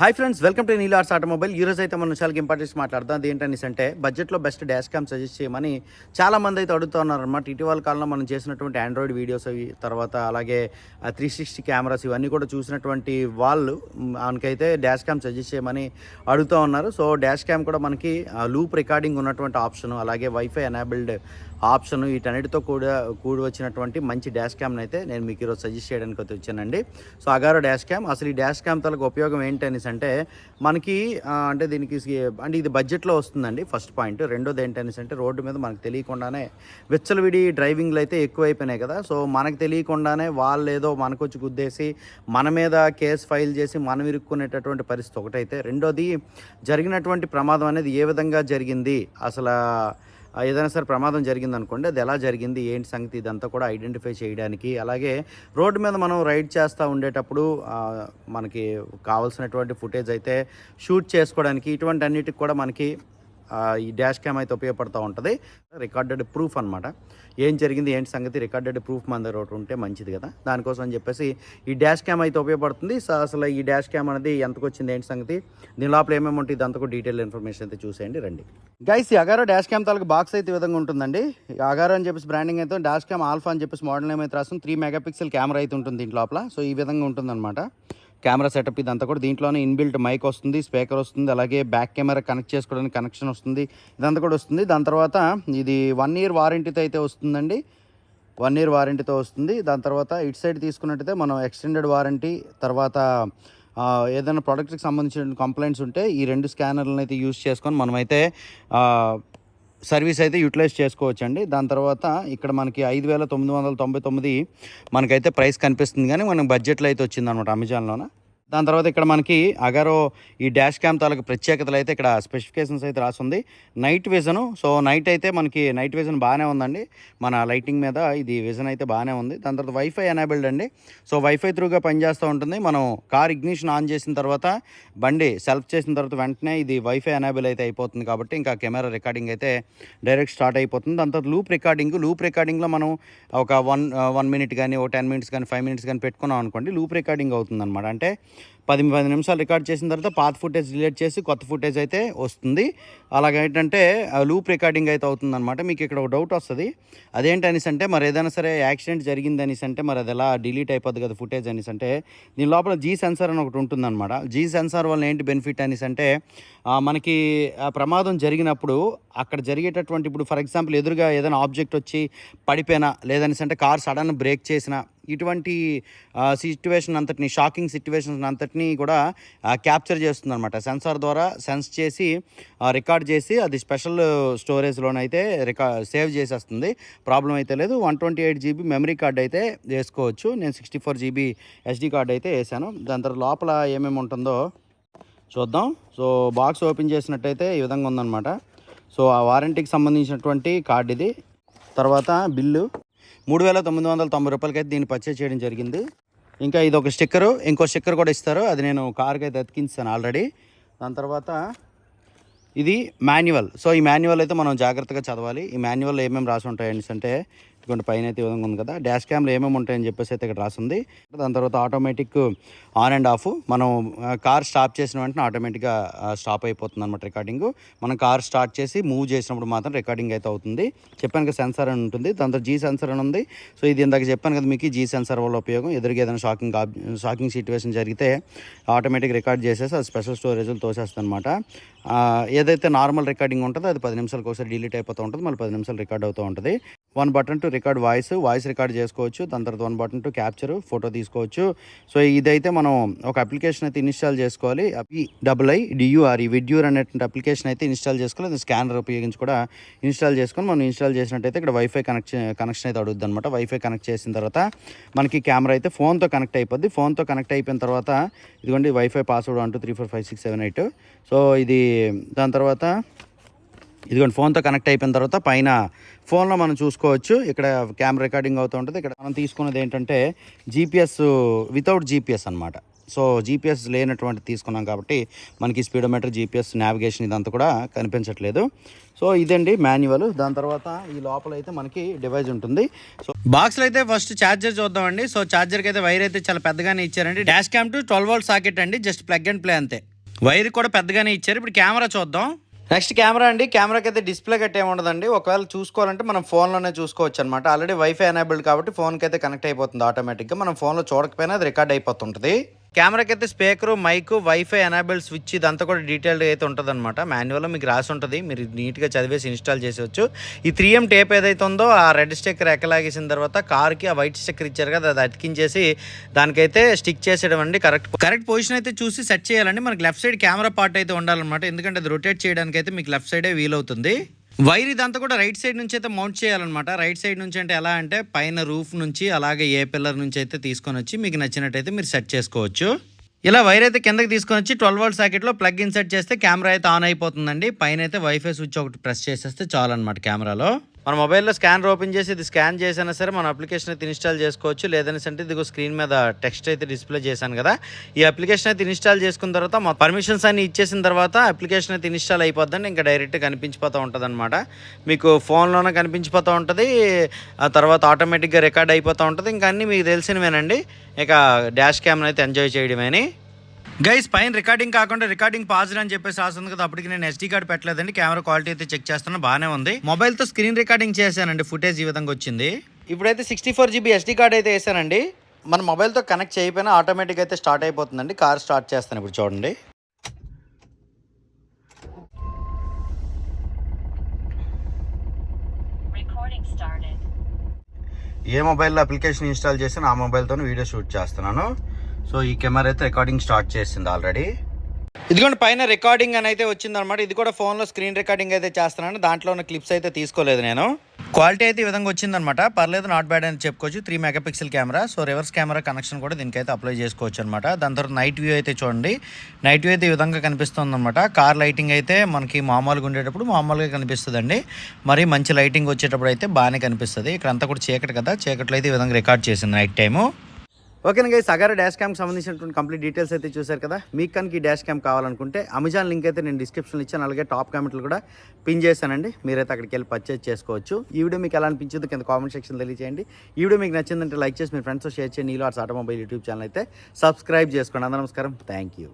Hi friends welcome to Neel arts automobile. ఈరోజు అయితే మనం చాలా ఇంపార్టెన్స్ మాట్లాడదాం. అది ఏంటనేసి అంటే బడ్జెట్లో బెస్ట్ డాష్ క్యామ్ సజెస్ట్ చేయమని చాలా మంది అయితే అడుగుతూ ఉన్నారన్నమాట. ఇటీవల కాలంలో మనం చేసినటువంటి ఆండ్రాయిడ్ వీడియోస్ అవి తర్వాత అలాగే త్రీ సిక్స్టీ కెమెరాస్ ఇవన్నీ కూడా చూసినటువంటి వాళ్ళు మనకైతే డాష్ క్యామ్ సజెస్ట్ చేయమని అడుగుతూ ఉన్నారు. సో డాష్ క్యామ్ కూడా మనకి లూప్ రికార్డింగ్ ఉన్నటువంటి ఆప్షన్ అలాగే వైఫై ఎనేబుల్డ్ ఆప్షన్ వీటన్నిటితో కూడా కూడి వచ్చినటువంటి మంచి డాష్ క్యామ్ని అయితే నేను మీకు ఈరోజు సజెస్ట్ చేయడానికి అయితే వచ్చానండి. So Agaro dash cam. అసలు ఈ డాష్ క్యామ్ తలకు ఉపయోగం ఏంటి అనేసి అంటే మనకి అంటే దీనికి అంటే ఇది బడ్జెట్లో వస్తుందండి ఫస్ట్ పాయింట్. రెండోది ఏంటి అనేసి అంటే రోడ్డు మీద మనకు తెలియకుండానే విచ్చలవిడి డ్రైవింగ్లు అయితే ఎక్కువైపోయినాయి కదా. సో మనకు తెలియకుండానే వాళ్ళు ఏదో మనకు వచ్చి గుద్దేసి మన మీద కేసు ఫైల్ చేసి మనం ఇరుక్కునేటటువంటి పరిస్థితి ఒకటైతే. రెండోది జరిగినటువంటి ప్రమాదం అనేది ఏ విధంగా జరిగింది? అసలు ఏదైనా సరే ప్రమాదం జరిగింది అనుకోండి అది ఎలా జరిగింది ఏంటి సంగతి ఇదంతా కూడా ఐడెంటిఫై చేయడానికి. అలాగే రోడ్డు మీద మనం రైడ్ చేస్తూ ఉండేటప్పుడు మనకి కావాల్సినటువంటి ఫుటేజ్ అయితే షూట్ చేసుకోవడానికి ఇటువంటి అన్నిటికి కూడా మనకి ఈ డాష్ క్యామ్ అయితే ఉపయోగపడుతూ ఉంటుంది. రికార్డెడ్ ప్రూఫ్ అనమాట ఏం జరిగింది ఏంటి సంగతి రికార్డెడ్ ప్రూఫ్ మన దగ్గర ఒకటి ఉంటే మంచిది కదా. దానికోసం అని చెప్పేసి ఈ డాష్ క్యామ్ అయితే ఉపయోగపడుతుంది. సో అసలు ఈ డాష్ క్యామ్ అనేది ఎంతకు వచ్చింది ఏంటి సంగతి దీని లోపల ఏమేమి ఉంటుంది ఇదంతా డీటెయిల్ ఇన్ఫర్మేషన్ అయితే చూసేయండి రండి. గైస్ ఈ అగారో డాష్ క్యామ్ తాలూకు బాక్స్ అయితే విధంగా ఉంటుందండి. అగారో అని చెప్పేసి బ్రాండింగ్ అయితే డాష్ క్యామ్ ఆల్ఫా అని చెప్పేసి మోడల్ నేమ్ అయితే రాస్తుంది త్రీ మెగాపిక్సెల్ కెమెరా అయితే ఉంటుంది దీంట్ లోపల. సో ఈ విధంగా ఉంటుందన్నమాట. కెమెరా సెటప్ ఇదంతా కూడా దీంట్లోనే ఇన్బిల్ట్ మైక్ వస్తుంది స్పీకర్ వస్తుంది అలాగే బ్యాక్ కెమెరా కనెక్ట్ చేసుకోవడానికి కనెక్షన్ వస్తుంది ఇదంతా కూడా వస్తుంది. దాని తర్వాత ఇది వన్ ఇయర్ వారంటీతో అయితే వస్తుందండి. వన్ ఇయర్ వారంటీతో వస్తుంది. దాని తర్వాత ఇటు సైడ్ తీసుకున్నట్టయితే మనం ఎక్స్టెండెడ్ వారంటీ తర్వాత ఏదైనా ప్రోడక్ట్కి సంబంధించిన కంప్లైంట్స్ ఉంటే ఈ రెండు స్కానర్లను అయితే యూస్ చేసుకొని మనమైతే సర్వీస్ అయితే యూటిలైజ్ చేసుకోవచ్చు అండి దాని తర్వాత ఇక్కడ మనకి ఐదు వేల తొమ్మిది వందల తొంభై తొమ్మిది మనకైతే ప్రైస్ కనిపిస్తుంది కానీ మనకి బడ్జెట్లో అయితే వచ్చింది అనమాట అమెజాన్లోన? దాని తర్వాత ఇక్కడ మనకి అగారో ఈ డాష్ క్యామ్ తాలూకు ప్రత్యేకతలు అయితే ఇక్కడ స్పెసిఫికేషన్స్ అయితే రాసింది. నైట్ విజన్ సో నైట్ అయితే మనకి నైట్ విజన్ బాగానే ఉందండి. మన లైటింగ్ మీద ఇది విజన్ అయితే బాగానే ఉంది. దాని తర్వాత వైఫై ఎనేబుల్డ్ అండి. సో వైఫై త్రూగా పనిచేస్తూ ఉంటుంది. మనం కార్ ఇగ్నిషన్ ఆన్ చేసిన తర్వాత బండి సెల్ఫ్ చేసిన తర్వాత వెంటనే ఇది వైఫై ఎనేబుల్ అయితే అయిపోతుంది కాబట్టి ఇంకా కెమెరా రికార్డింగ్ అయితే డైరెక్ట్ స్టార్ట్ అయిపోతుంది. దాని తర్వాత లూప్ రికార్డింగ్ లూప్ రికార్డింగ్లో మనం ఒక వన్ వన్ మినిట్ కానీ ఒక టెన్ మినిట్స్ కానీ ఫైవ్ మినిట్స్ కానీ పెట్టుకున్నాం అనుకోండి లూప్ రికార్డింగ్ అవుతుంది అనమాట అంటే పది పది నిమిషాలు రికార్డ్ చేసిన తర్వాత పాత ఫుటేజ్ డిలీట్ చేసి కొత్త ఫుటేజ్ అయితే వస్తుంది. అలాగే ఏంటంటే లూప్ రికార్డింగ్ అయితే అవుతుందన్నమాట. మీకు ఇక్కడ ఒక డౌట్ వస్తుంది. అదేంటి అనేసి అంటే మరి ఏదైనా సరే యాక్సిడెంట్ జరిగింది అనేసి అంటే మరి అది ఎలా డిలీట్ అయిపోద్ది కదా ఫుటేజ్ అనేసి అంటే దీని లోపల జీ సెన్సార్ అని ఒకటి ఉంటుందన్నమాట. జీ సెన్సార్ వల్ల ఏంటి బెనిఫిట్ అనేసి అంటే మనకి ప్రమాదం జరిగినప్పుడు అక్కడ జరిగేటటువంటి ఇప్పుడు ఫర్ ఎగ్జాంపుల్ ఎదురుగా ఏదైనా ఆబ్జెక్ట్ వచ్చి పడిపోయినా లేదనేసి అంటే కార్ సడన్ బ్రేక్ చేసినా ఇటువంటి సిచ్యువేషన్ అంతటిని షాకింగ్ సిచ్యువేషన్స్ అంతటిని కూడా క్యాప్చర్ చేస్తుంది అనమాట సెన్సార్ ద్వారా సెన్స్ చేసి రికార్డ్ చేసి అది స్పెషల్ స్టోరేజ్లోనైతే రికా సేవ్ చేసేస్తుంది. ప్రాబ్లం అయితే లేదు. One twenty eight GB memory card అయితే వేసుకోవచ్చు. నేను sixty four GB SD card అయితే వేసాను. దాని తర్వాత లోపల ఏమేమి ఉంటుందో చూద్దాం. సో బాక్స్ ఓపెన్ చేసినట్టయితే ఈ విధంగా ఉందన్నమాట. సో ఆ వారంటీకి సంబంధించినటువంటి కార్డు ఇది. తర్వాత బిల్లు. మూడు వేల తొమ్మిది వందల తొంభై రూపాయలకైతే దీన్ని పర్చేజ్ చేయడం జరిగింది. ఇంకా ఇది ఒక స్టిక్కరు ఇంకో స్టిక్కర్ కూడా ఇస్తారు. అది నేను కార్కి అయితే అతికించాను ఆల్రెడీ దాని తర్వాత ఇది మాన్యువల్ సో ఈ మాన్యువల్ అయితే మనం జాగ్రత్తగా చదవాలి. ఈ మాన్యువల్లో ఏమేమి రాసి ఉంటాయని అంటే ఇటువంటి పైన అయితే ఈ విధంగా ఉంది కదా. డాష్ క్యామ్లో ఏమేమి ఉంటాయని చెప్పేసి అయితే ఇక్కడ రాసింది. దాని తర్వాత ఆటోమేటిక్ ఆన్ అండ్ ఆఫ్ మనం కార్ స్టాప్ చేసిన వెంటనే ఆటోమేటిక్గా స్టాప్ అయిపోతుంది అనమాట రికార్డింగ్. మనం కార్ స్టార్ట్ చేసి మూవ్ చేసినప్పుడు మాత్రం రికార్డింగ్ అయితే అవుతుంది. చెప్పాను కదా సెన్సార్ అని ఉంటుంది. దాని తర్వాత జీ సెన్సార్ అని ఉంది. సో ఇది ఇందాక చెప్పాను కదా మీకు జీ సెన్సార్ వల్ల ఉపయోగం. ఎదురుగా ఏదైనా షాకింగ్ షాకింగ్ సిచ్యువేషన్ జరిగితే ఆటోమేటిక్ రికార్డ్ చేసేసి అది స్పెషల్ స్టోరేజ్లో తోసేస్తుంది అనమాట ఏదైతే నార్మల్ రికార్డింగ్ ఉంటుందో అది పది నిమిషాలకు ఒకసారి డిలీట్ అయిపోతూ ఉంటుంది. మళ్ళీ పది నిమిషాలు రికార్డ్ అవుతూ ఉంటుంది. One button to record voice voice record చేసుకోవచ్చు. దాని తర్వాత one button to capture photo తీసుకోవచ్చు. సో ఇదైతే మనం ఒక అప్లికేషన్ అయితే ఇన్స్టాల్ చేసుకోవాలి. ఈ డబుల్ ఐ డియూఆర్ ఈ విడ్యూర్ అనేటువంటి అప్లికేషన్ అయితే ఇన్స్టాల్ చేసుకోవాలి. అది స్కానర్ ఉపయోగించి కూడా ఇన్స్టాల్ చేసుకొని మనం ఇన్స్టాల్ చేసినట్టయితే ఇక్కడ వైఫై కనెక్షన్ కనెక్షన్ అయితే అడుగుద్ది అనమాట వైఫై కనెక్ట్ చేసిన తర్వాత మనకి కెమెరా అయితే ఫోన్తో కనెక్ట్ అయిపోద్ది. ఫోన్తో కనెక్ట్ అయిపోయిన తర్వాత ఇదిగోండి wifi password one two three four five six seven eight so ఇది దాని తర్వాత ఇదిగోండి ఫోన్తో కనెక్ట్ అయిపోయిన తర్వాత పైన ఫోన్లో మనం చూసుకోవచ్చు. ఇక్కడ కెమెరా రికార్డింగ్ అవుతూ ఉంటుంది. ఇక్కడ మనం తీసుకున్నది ఏంటంటే జీపీఎస్ వితౌట్ జీపీఎస్ అనమాట సో జీపీఎస్ లేనటువంటి తీసుకున్నాం కాబట్టి మనకి స్పీడోమీటర్ జీపీఎస్ నావిగేషన్ ఇదంతా కూడా కనిపించట్లేదు. సో ఇదండి మాన్యువల్ దాని తర్వాత ఈ లోపల అయితే మనకి డివైస్ ఉంటుంది. సో బాక్స్లో అయితే ఫస్ట్ ఛార్జర్ చూద్దామండి. సో ఛార్జర్కి అయితే వైర్ అయితే చాలా పెద్దగానే ఇచ్చారండి. Dash cam to twelve volt socket అండి. జస్ట్ ప్లగ్ అండ్ ప్లే అంతే. వైర్ కూడా పెద్దగానే ఇచ్చారు. ఇప్పుడు కెమెరా చూద్దాం. నెక్స్ట్ కెమెరా అండి. కెమెరాకి అయితే డిస్ప్లే గట్టి ఏమి ఉండదండి. ఒకవేళ చూసుకోవాలంటే మనం ఫోన్లోనే చూసుకోవచ్చు అనమాట ఆల్రెడీ వైఫై ఎనేబుల్డ్ కాబట్టి ఫోన్కి అయితే కనెక్ట్ అయిపోతుంది ఆటోమేటిక్గా. మనం ఫోన్లో చూడకపోయినా అది రికార్డ్ అయిపోతుంటుంది. కెమెరాకి అయితే speaker mike wifi enable switch ఇదంతా కూడా డీటెయిల్డ్ అయితే ఉంటుంది అనమాట మాన్యువల్లో మీకు రాసి ఉంటుంది. మీరు నీట్గా చదివేసి ఇన్స్టాల్ చేసేవచ్చు. ఈ త్రీ ఎం టేప్ ఏదైతే ఉందో ఆ రెడ్ స్టిక్కర్ ఎక్కలాగేసిన తర్వాత కార్కి ఆ వైట్ స్టిక్కర్ ఇచ్చారు కదా అది అతికించేసి దానికైతే స్టిక్ చేసేయడం అండి కరెక్ట్ కరెక్ట్ పొజిషన్ అయితే చూసి సెట్ చేయాలండి. మనకి లెఫ్ట్ సైడ్ కెమెరా పార్ట్ అయితే ఉండాలన్నమాట. ఎందుకంటే అది రొటేట్ చేయడానికి అయితే మీకు లెఫ్ట్ సైడే వీలవుతుంది. వైర్ ఇదంతా కూడా రైట్ సైడ్ నుంచి అయితే మౌంట్ చేయాలన్నమాట. రైట్ సైడ్ నుంచి అంటే ఎలా అంటే పైన రూఫ్ నుంచి అలాగే ఏ పిల్లర్ నుంచి అయితే తీసుకొని వచ్చి మీకు నచ్చినట్టయితే మీరు సెట్ చేసుకోవచ్చు. ఇలా వైర్ అయితే కిందకి తీసుకొని వచ్చి ట్వెల్వ్ వోల్ట్ సాకెట్లో ప్లగ్ ఇన్సెట్ చేస్తే కెమెరా అయితే ఆన్ అయిపోతుందండి. పైన అయితే వైఫై స్విచ్ ఒకటి ప్రెస్ చేసేస్తే చాలు అనమాట కెమెరాలో. మన మొబైల్లో స్కానర్ ఓపెన్ చేసి ఇది స్కాన్ చేసినా సరే మన అప్లికేషన్ అయితే ఇన్స్టాల్ చేసుకోవచ్చు. లేదని అంటే ఇదిగో స్క్రీన్ మీద టెక్స్ట్ అయితే డిస్ప్లే చేశాను కదా. ఈ అప్లికేషన్ అయితే ఇన్స్టాల్ చేసుకున్న తర్వాత మా పర్మిషన్స్ అన్ని ఇచ్చేసిన తర్వాత అప్లికేషన్ అయితే ఇన్స్టాల్ అయిపోద్దని ఇంకా డైరెక్ట్ కనిపించిపోతూ ఉంటుంది అనమాట మీకు ఫోన్లోనే కనిపించిపోతూ ఉంటుంది. ఆ తర్వాత ఆటోమేటిక్గా రికార్డ్ అయిపోతూ ఉంటుంది. ఇంకా అన్నీ మీకు తెలిసినవేనండి. ఇక డాష్ క్యామ్ని అయితే ఎంజాయ్ చేయడమేని. గైస్ పైన రికార్డింగ్ కాకుండా రికార్డింగ్ పాజ్డ్ అని చెప్పేసి రాస్తుంది కదా అప్పటికి నేను ఎస్డీ కార్డ్ పెట్టలేదండి కెమెరా క్వాలిటీ అయితే చెక్ చేస్తున్నా బాగానే ఉంది. మొబైల్తో స్క్రీన్ రికార్డింగ్ చేశానండి ఫుటేజ్ ఈ విధంగా వచ్చింది. ఇప్పుడైతే sixty four GB SD card అయితే వేసానండి. మన మొబైల్తో కనెక్ట్ చేయకపోయినా ఆటోమేటిక్ అయితే స్టార్ట్ అయిపోతుందండి కార్ స్టార్ట్ చేస్తాను ఇప్పుడు చూడండి. ఏ మొబైల్లో అప్లికేషన్ ఇన్స్టాల్ చేసి ఆ మొబైల్తో వీడియో షూట్ చేస్తున్నాను. సో ఈ కెమెరా అయితే రికార్డింగ్ స్టార్ట్ చేసింది ఆల్రెడీ. ఇదిగోండి పైన రికార్డింగ్ అని అయితే వచ్చిందనమాట ఇది కూడా ఫోన్లో స్క్రీన్ రికార్డింగ్ అయితే చేస్తున్నాను. దాంట్లో ఉన్న క్లిప్స్ అయితే తీసుకోలేదు నేను. క్వాలిటీ అయితే ఈ విధంగా వచ్చిందనమాట పర్లేదు నాట్ బ్యాడ్ అని చెప్పుకోవచ్చు. Three megapixel camera so reverse camera connection కూడా దీనికైతే అప్లై చేసుకోవచ్చు అనమాట దాని తర్వాత నైట్ వ్యూ అయితే చూడండి. నైట్ వ్యూ అయితే ఈ విధంగా కనిపిస్తుంది అనమాట కార్ లైటింగ్ అయితే మనకి మామూలుగా ఉండేటప్పుడు మామూలుగా కనిపిస్తుందండి. మరి మంచి లైటింగ్ వచ్చేటప్పుడు అయితే బాగానే కనిపిస్తుంది. ఇక్కడ అంతా కూడా చీకటి కదా. చీకట్లో అయితే ఈ విధంగా రికార్డ్ చేసింది నైట్ టైము ఓకేనా గైస్ అగారు డాష్ క్యామ్కి సంబంధించినటువంటి కంప్లీట్ డీటెయిల్స్ అయితే చూశారు కదా. మీకు కనుక ఈ డాష్ క్యామ్ కావాలనుకుంటే అమెజాన్ లింక్ అయితే నేను డిస్క్రిప్షన్లో ఇచ్చాను. అలాగే టాప్ కామెంట్లు కూడా పిన్ చేశానండి. మీరైతే అక్కడికి వెళ్ళి పర్చేజ్ చేసుకోవచ్చు. ఈ వీడియో మీకు ఎలా అనిపించిందో కింద కామెంట్ సెక్షన్ తెలియజేయండి ఈ వీడియో మీకు నచ్చిందంటే లైక్ చేసి మీ ఫ్రెండ్స్తో షేర్ చేయండి. నీలో ఆర్ట్స్ ఆటోమొబైల్ యూట్యూబ్ ఛానల్ అయితే సబ్స్క్రైబ్ చేసుకోండి. అందరూ నమస్కారం. Thank you